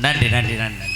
நன்றி நன்றி நன்றி